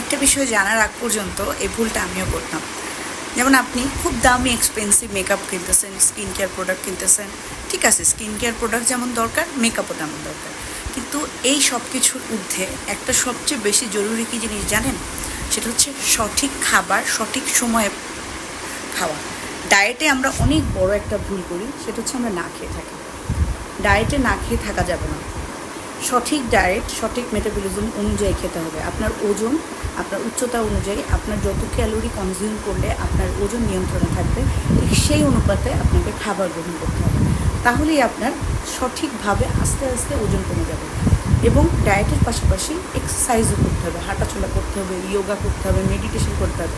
একটা বিষয় জানার আগ পর্যন্ত এই ভুলটা আমিও করতাম। যেমন আপনি খুব দামি এক্সপেন্সিভ মেকআপ কিনতেছেন স্কিন কেয়ার প্রোডাক্ট কিনতেছেন, ঠিক আছে স্কিন কেয়ার প্রোডাক্ট যেমন দরকার মেকআপও তেমন দরকার। কিন্তু এই সব কিছুর ঊর্ধ্বে একটা সবচেয়ে বেশি জরুরি কি জিনিস জানেন? সেটা হচ্ছে সঠিক খাবার, সঠিক সময়ে খাওয়া। ডায়েটে আমরা অনেক বড় একটা ভুল করি, সেটা হচ্ছে আমরা না খেয়ে থাকি। ডায়েটে না খেয়ে থাকা যাবে না। সঠিক ডায়েট সঠিক মেটাবলিজম অনুযায়ী খেতে হবে। আপনার ওজন, আপনার উচ্চতা অনুযায়ী, আপনার যত ক্যালোরি কনজিউম করলে আপনার ওজন নিয়ন্ত্রণে থাকবে, ঠিক সেই অনুপাতে আপনাকে খাবার গ্রহণ করতে হবে। তাহলেই আপনার সঠিকভাবে আস্তে আস্তে ওজন কমে যাবে এবং ডায়েটের পাশাপাশি এক্সারসাইজও করতে হবে। হাঁটাচলা করতে হবে যোগা করতে হবে মেডিটেশন করতে হবে।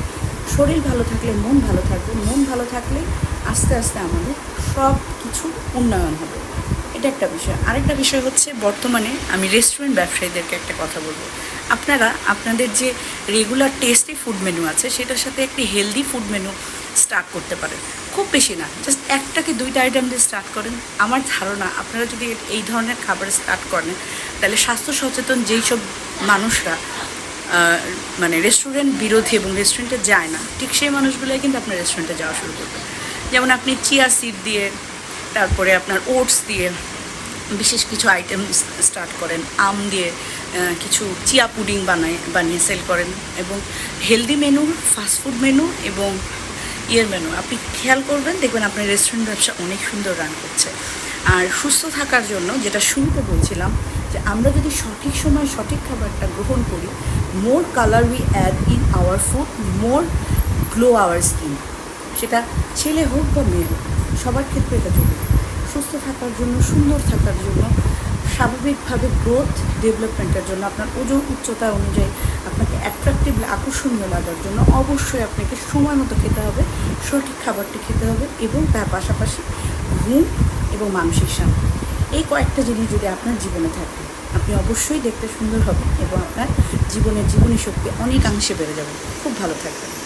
শরীর ভালো থাকলে, মন ভালো থাকবে। মন ভালো থাকলে আস্তে আস্তে আমাদের সব কিছু উন্নয়ন হবে। এটা একটা বিষয়। আরেকটা বিষয় হচ্ছে বর্তমানে আমি রেস্টুরেন্ট ব্যবসায়ীদেরকে একটা কথা বলব। আপনারা, আপনাদের যে রেগুলার টেস্টি ফুড মেনু আছে, সেটার সাথে একটি হেলদি ফুড মেনু স্টার্ট করতে পারেন। খুব বেশি না জাস্ট একটাকে দুইটা আইটেম দিয়ে স্টার্ট করেন। আমার ধারণা, আপনারা যদি এই ধরনের খাবার স্টার্ট করেন, তাহলে স্বাস্থ্য সচেতন যেই সব মানুষরা মানে রেস্টুরেন্ট বিরোধী এবং রেস্টুরেন্টে যায় না, ঠিক সেই মানুষগুলোই কিন্তু আপনার রেস্টুরেন্টে যাওয়া শুরু করবে। যেমন আপনি চিয়া সিড দিয়ে, তারপরে আপনার ওটস দিয়ে বিশেষ কিছু আইটেম স্টার্ট করেন। আম দিয়ে কিছু চিয়া পুডিং বানায়, বানিয়ে সেল করেন এবং হেলদি মেনু ফাস্টফুড মেনু এবং ইয়ের মেনু আপনি খেয়াল করবেন, দেখবেন আপনার রেস্টুরেন্ট ব্যবসা অনেক সুন্দর রান করছে। আর সুস্থ থাকার জন্য যেটা শুরুতে বলছিলাম, যে আমরা যদি সঠিক সময় সঠিক খাবারটা গ্রহণ করি more colour we add in our food more glow our skin সেটা ছেলে হোক বা মেয়ে হোক, সবার ক্ষেত্রে এটা জরুরি। সুস্থ থাকার জন্য, সুন্দর থাকার জন্য, স্বাভাবিকভাবে গ্রোথ ডেভেলপমেন্টের জন্য, আপনার ওজন উচ্চতা অনুযায়ী আপনাকে অ্যাট্রাকটিভ আকর্ষণীয় লাগার জন্য অবশ্যই আপনাকে সময় মতো খেতে হবে, সঠিক খাবারটি খেতে হবে এবং তার পাশাপাশি ঘুম এবং মানসিক শান্তি। এই কয়েকটা জিনিস যদি আপনার জীবনে থাকে, আপনি অবশ্যই দেখতে সুন্দর হবেন এবং আপনার জীবনের জীবনী শক্তি অনেকাংশে বেড়ে যাবে। খুব ভালো থাকবেন।